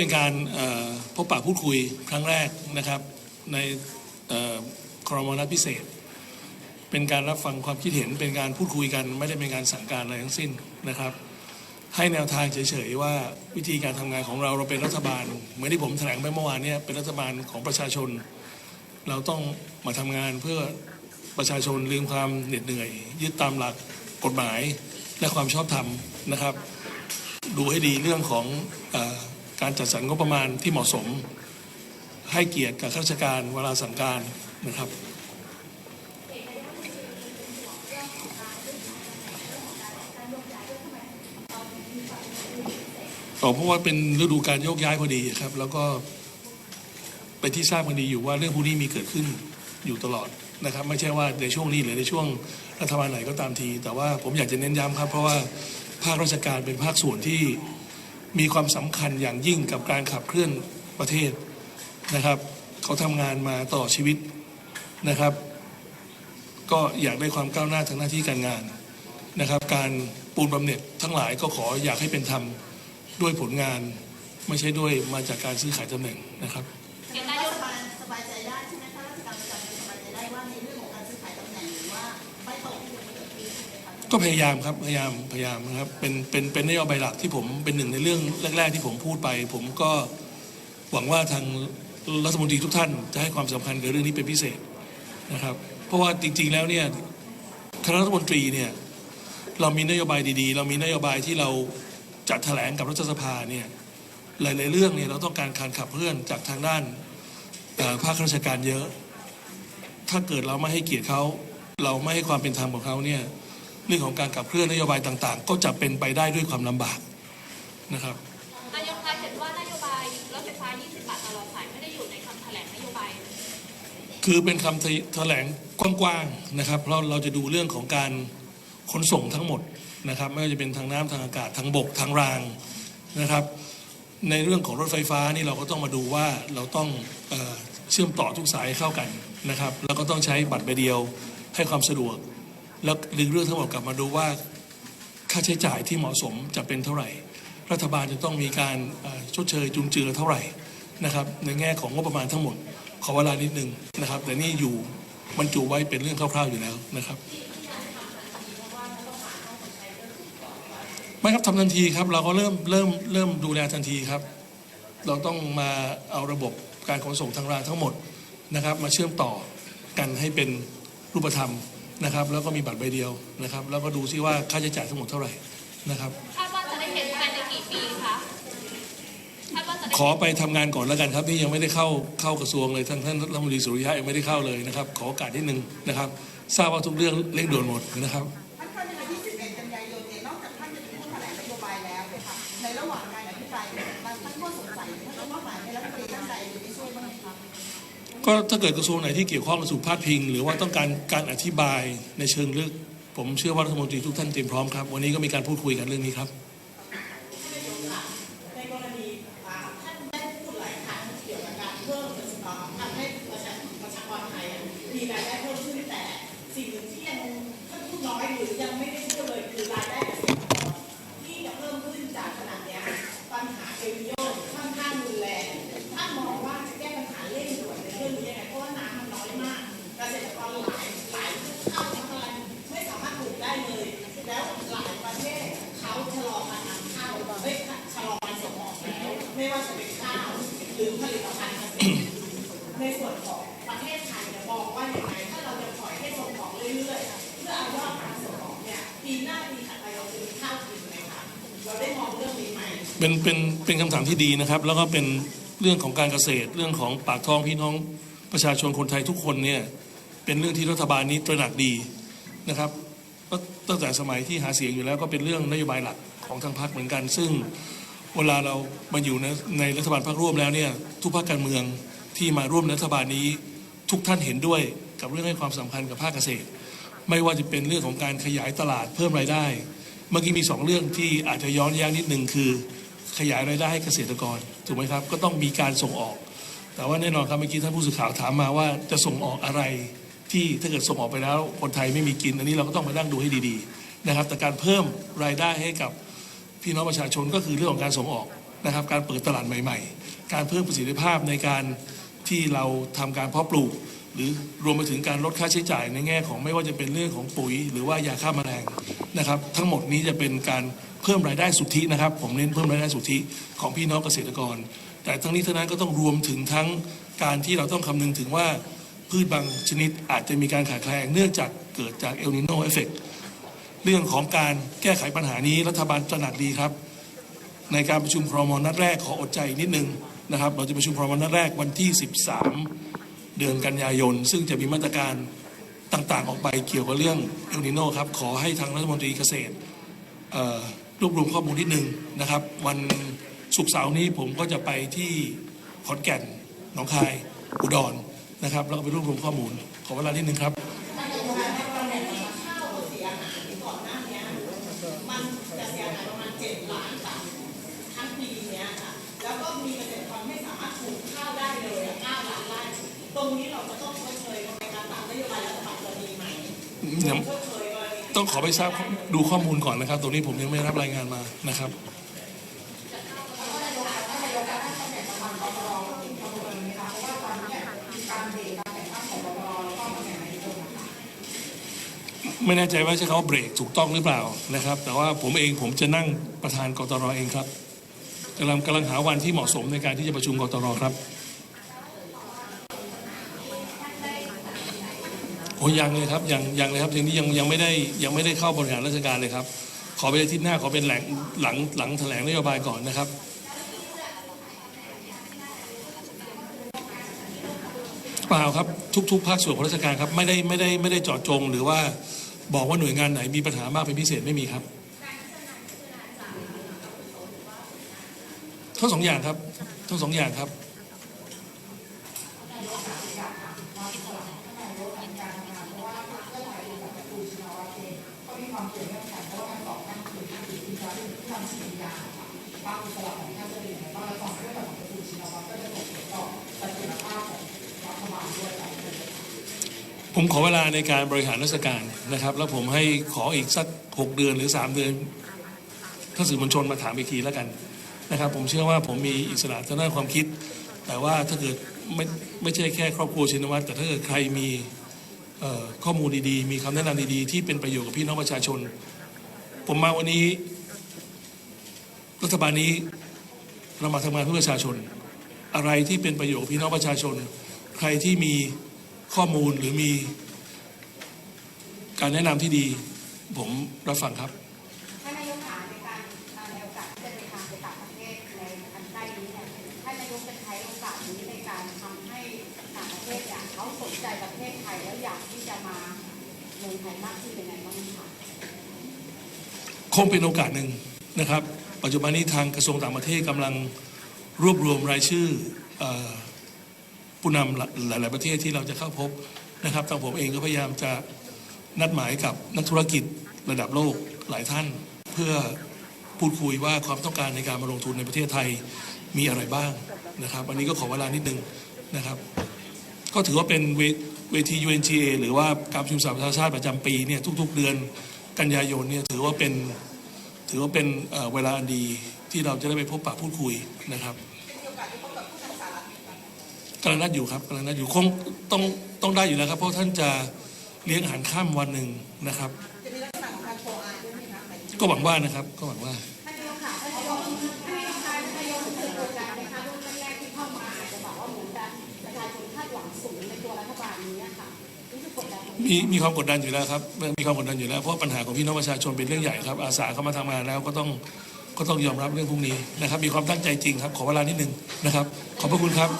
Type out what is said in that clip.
เป็นการพบปะพูดคุยครั้งแรกนะครับในเอ่อครมนัดพิเศษ เป็นการรับฟังความคิดเห็นเป็นการพูดคุยกันไม่ได้เป็นการสั่งการอะไรทั้งสิ้นนะครับ ให้แนวทางเฉยๆว่าวิธีการทำงานของเราเราเป็นรัฐบาล เหมือนที่ผมแถลงไปเมื่อวานเนี่ยเป็นรัฐบาลของประชาชน เราต้องมาทำงานเพื่อประชาชนลืมความเหน็ดเหนื่อย ยึดตามหลักกฎหมายและความชอบธรรมนะครับ ดูให้ดีเรื่องของอ การจัดสรรงบประมาณที่เหมาะสม ให้เกียรติกับข้าราชการเวลาสั่งการนะครับอ๋อเพราะว่าเป็นฤดูการโยกย้ายพอดีครับ แล้วก็เป็นที่ทราบกันดีอยู่ว่าเรื่องพวกนี้มีเกิดขึ้นอยู่ตลอดนะครับ ไม่ใช่ว่าในช่วงนี้หรือในช่วงรัฐบาลไหนก็ตามที แต่ว่าผมอยากจะเน้นย้ำครับ เพราะว่าภาคราชการเป็นภาคส่วนที่ มีความสำคัญอย่างยิ่งกับการขับเคลื่อนประเทศนะครับ เขาทำงานมาต่อชีวิตนะครับ ก็อยากได้ความก้าวหน้าทางหน้าที่การงานนะครับ การปูนบำเหน็จทั้งหลายก็ขออยากให้เป็นธรรมด้วยผลงาน ไม่ใช่ด้วยมาจากการซื้อขายตำแหน่งนะครับ ก็พยายามครับพยายามพยายามนะครับเป็นเป็นเป็นนโยบายหลักที่ผมเป็นหนึ่งในเรื่องแรก ๆ ที่ผมพูดไป ผมก็หวังว่าทางรัฐมนตรีทุกท่านจะให้ความสำคัญกับเรื่องนี้เป็นพิเศษนะครับ เพราะว่าจริง ๆ แล้วเนี่ยคณะรัฐมนตรีเนี่ยเรามีนโยบายดีๆ เรามีนโยบายที่เราจัดแถลงกับรัฐสภาเนี่ยหลายๆเรื่องเนี่ยเราต้องการการขับเคลื่อนจากทางด้านภาคราชการเยอะ ถ้าเกิดเราไม่ให้เกียรติเขา เราไม่ให้ความเป็นธรรมของเขาเนี่ย เรื่องของการขับเคลื่อนนโยบายต่างๆ ก็จะเป็นไปได้ด้วยความลำบากนะครับนายกคะเห็นว่านโยบายรถไฟฟ้า 20 บาทตลอดสายไม่ได้อยู่ในคำแถลงนโยบาย คือเป็นคำแถลงกว้างๆนะครับเพราะเราจะดูเรื่องของการขนส่งทั้งหมดนะครับ ไม่ว่าจะเป็นทางน้ำทางอากาศทางบกทางรางนะครับ ในเรื่องของรถไฟฟ้านี่เราก็ต้องมาดูว่าเราต้องเออเชื่อมต่อทุกสายให้เข้ากันนะครับ แล้วก็ต้องใช้บัตรใบเดียวให้ความสะดวก แล้วดึงเรื่องทั้งหมดกลับมาดูว่าค่าใช้จ่ายที่เหมาะสมจะเป็นเท่าไหร่ รัฐบาลจะต้องมีการชดเชยจุนเจือเท่าไหร่นะครับในแง่ของงบประมาณทั้งหมด ขอเวลานิดนึงนะครับ แต่นี่อยู่บรรจุไว้เป็นเรื่องคร่าวๆอยู่แล้วนะครับไม่ครับทำทันทีครับเราก็เริ่มเริ่มเริ่มดูแลทันทีครับ เราต้องมาเอาระบบการขนส่งทางรางทั้งหมดนะครับ มาเชื่อมต่อกันให้เป็นรูปธรรม นะครับแล้วก็มีบัตรใบเดียวนะครับแล้วก็ดูซิว่าค่าใช้จ่ายทั้งหมดเท่าไหร่นะครับคาดว่าจะได้เห็นภายในกี่ปีคะคาดว่าจะได้ขอไปทำงานก่อนแล้วกันครับนี่ยังไม่ได้เข้าเข้ากระทรวงเลยท่านท่านรัฐมนตรีสุริยะยังไม่ได้เข้าเลยนะครับ ขอโอกาสนิดนึงนะครับ ทราบว่าทุกเรื่องเร่งด่วนหมดนะครับ ท่านท่านในวันที่11กันยายนเนี่ยนอกจากท่านจะเป็นผู้แถลงนโยบายแล้วเนี่ยค่ะในระหว่างการอภิปรายเนี่ยมันท่านก็สงสัยท่านก็มอบหมายให้รัฐมนตรีท่านใดอยู่ในช่วยบ้างไหมคะ ก็ถ้าเกิดกระทรวงไหนที่เกี่ยวข้องกับสุขภาพพิง หรือว่าต้องการการอธิบายในเชิงลึก ผมเชื่อว่ารัฐมนตรีทุกท่านเตรียมพร้อมครับ วันนี้ก็มีการพูดคุยกันเรื่องนี้ครับ เป็นเป็นเป็นคำถามที่ดีนะครับ แล้วก็เป็นเรื่องของการเกษตร เรื่องของปากท้องพี่น้องประชาชนคนไทยทุกคนเนี่ยเป็นเรื่องที่รัฐบาลนี้ตระหนักดีนะครับตั้งแต่สมัยที่หาเสียงอยู่แล้วก็เป็นเรื่องนโยบายหลักของทางพรรคเหมือนกัน ซึ่งเวลาเรามาอยู่ในในรัฐบาลพรรคร่วมแล้วเนี่ยทุกภาคการเมืองที่มาร่วมรัฐบาลนี้ ทุกท่านเห็นด้วยกับเรื่องให้ความสำคัญกับภาคเกษตร ไม่ว่าจะเป็นเรื่องของการขยายตลาดเพิ่มรายได้ เมื่อกี้มีสองเรื่องที่อาจจะย้อนแย้งนิดหนึ่งคือ ขยายรายได้ให้เกษตรกรถูกไหมครับ ก็ต้องมีการส่งออก แต่ว่าแน่นอนครับเมื่อกี้ท่านผู้สื่อข่าวถามมาว่าจะส่งออกอะไรที่ถ้าเกิดส่งออกไปแล้วคนไทยไม่มีกิน อันนี้เราก็ต้องมานั่งดูให้ดีๆนะครับ แต่การเพิ่มรายได้ให้กับพี่น้องประชาชนก็คือเรื่องของการส่งออกนะครับ การเปิดตลาดใหม่ ๆ การเพิ่มประสิทธิภาพในการที่เราทำการเพาะปลูก หรือรวมไปถึงการลดค่าใช้จ่ายในแง่ของไม่ว่าจะเป็นเรื่องของปุ๋ย หรือว่ายาฆ่าแมลง นะครับทั้งหมดนี้จะเป็นการเพิ่มรายได้สุทธินะครับ ผมเน้นเพิ่มรายได้สุทธิของพี่น้องเกษตรกร แต่ทั้งนี้ทั้งนั้นก็ต้องรวมถึงทั้งการที่เราต้องคำนึงถึงว่าพืชบางชนิดอาจจะมีการขาดแคลนเนื่องจากเกิดจากเอลนิโนเอฟเฟกเรื่องของการแก้ไขปัญหานี้รัฐบาลตระหนักดีครับ ในการประชุมพรมนัดแรกขออดใจนิดนึงนะครับ เราจะประชุมพรมนัดแรกวันที่ 13 เดือนกันยายน ซึ่งจะมีมาตรการ ต่างๆ ออกไปเกี่ยวกับเรื่องเอลนิโนครับ ขอให้ทางรัฐมนตรีเกษตรรวบรวมข้อมูลนิดนึงนะครับ วันศุกร์เสาร์นี้ผมก็จะไปที่ขอนแก่นหนองคายอุดรนะครับแล้วก็ไปรวบรวมข้อมูล ขอเวลานิดนึงครับมันจะเสียหายประมาณเจ็ดล้านบาททั้งปีเนี้ยค่ะแล้วก็มีเกษตรกรไม่สามารถปลูกข้าวได้เลยห้าล้านไร่ตรงนี้เราจะต้อง ยังต้องขอไปทราบดูข้อมูลก่อนนะครับ ตรงนี้ผมยังไม่รับรายงานมานะครับ ไม่แน่ใจว่าใช่เขาเบรกถูกต้องหรือเปล่านะครับ แต่ว่าผมเองผมจะนั่งประธานกตรเองครับกำลังกำลังหาวันที่เหมาะสมในการที่จะประชุมกตรครับ โอ้ยังเลยครับยังยังเลยครับยังนี้ยังยังไม่ได้ยังไม่ได้เข้าบริหารราชการเลยครับ ขอไปอาทิตย์หน้าขอเป็นแหล่งหลังหลังแถลงนโยบายก่อนนะครับเปล่าครับทุกๆภาคส่วนของราชการครับไม่ได้ไม่ได้ไม่ได้เจาะจง หรือว่าบอกว่าหน่วยงานไหนมีปัญหามากเป็นพิเศษไม่มีครับทั้งสองอย่างครับทั้งสองอย่างครับ ผมขอเวลาในการบริหารราชการนะครับ แล้วผมให้ขออีกสักหกเดือนหรือสามเดือนถ้าสื่อมวลชนมาถามอีกทีแล้วกันนะครับ ผมเชื่อว่าผมมีอิสระทางด้านความคิด แต่ว่าถ้าเกิดไม่ไม่ใช่แค่ครอบครัวชินวัตรแต่ถ้าเกิดใครมีข้อมูลดีๆ มีคำแนะนำดีๆ ที่เป็นประโยชน์กับพี่น้องประชาชน ผมมาวันนี้ รัฐบาลนี้เรามาทำงานเพื่อประชาชน อะไรที่เป็นประโยชน์กับพี่น้องประชาชน ใครที่มี ข้อมูลหรือมีการแนะนำที่ดี ผมรับฟังครับ ท่านนายกขาในการในโอกาสที่จะเดินทางไปต่างประเทศในอันใกล้นี้เนี่ยท่านนายกจะใช้โอกาสนี้ในการทำให้ต่างประเทศเนี่ยเขาสนใจประเทศไทยแล้วอยากที่จะมาเมืองไทยมากขึ้นยังไงบ้างคะคงเป็นโอกาสหนึ่งนะครับ ปัจจุบันนี้ทางกระทรวงต่างประเทศกำลังรวบรวมรายชื่อเอ่อ ผู้นำหลาย ๆ ประเทศที่เราจะเข้าพบนะครับทางผมเองก็พยายามจะนัดหมายกับนักธุรกิจระดับโลกหลายท่าน เพื่อพูดคุยว่าความต้องการในการมาลงทุนในประเทศไทยมีอะไรบ้างนะครับอันนี้ก็ขอเวลานิดนึงนะครับ ก็ถือว่าเป็นเวที UNGA หรือว่าการประชุมสหประชาชาติประจำปีเนี่ยทุก ๆ เดือนกันยายนเนี่ยถือว่าเป็นถือว่าเป็นเอ่อเวลาอันดีที่เราจะได้ไปพบปะพูดคุยนะครับ กำลังนัดอยู่ครับกำลังนัดอยู่คงต้องต้องได้อยู่แล้วครับ เพราะท่านจะเลี้ยงอาหารข้ามวันหนึ่งนะครับ จะมีลักษณะของการโกงอาด้วยไหมคะก็หวังว่านะครับ ก็หวังว่า ท่านนายกค่ะท่านนายกท่านนายกคะท่านนายกรู้สึกกดดันไหมคะรุ่นแรกๆที่เข้ามาอาจจะบอกว่าเหมือนกันประชาชนคาดหวังสูงในตัวรัฐบาลนี้อะค่ะรู้สึกกดดันไหมมีมีความกดดันอยู่แล้วครับมีความกดดันอยู่แล้วเพราะปัญหาของพี่น้องประชาชนเป็นเรื่องใหญ่ครับ อาสาเข้ามาทำงานแล้วก็ต้องก็ต้องยอมรับเรื่องพวกนี้นะครับ มีความตั้งใจจริงครับ ขอเวลานิดนึงนะครับ ขอบพระคุณครับ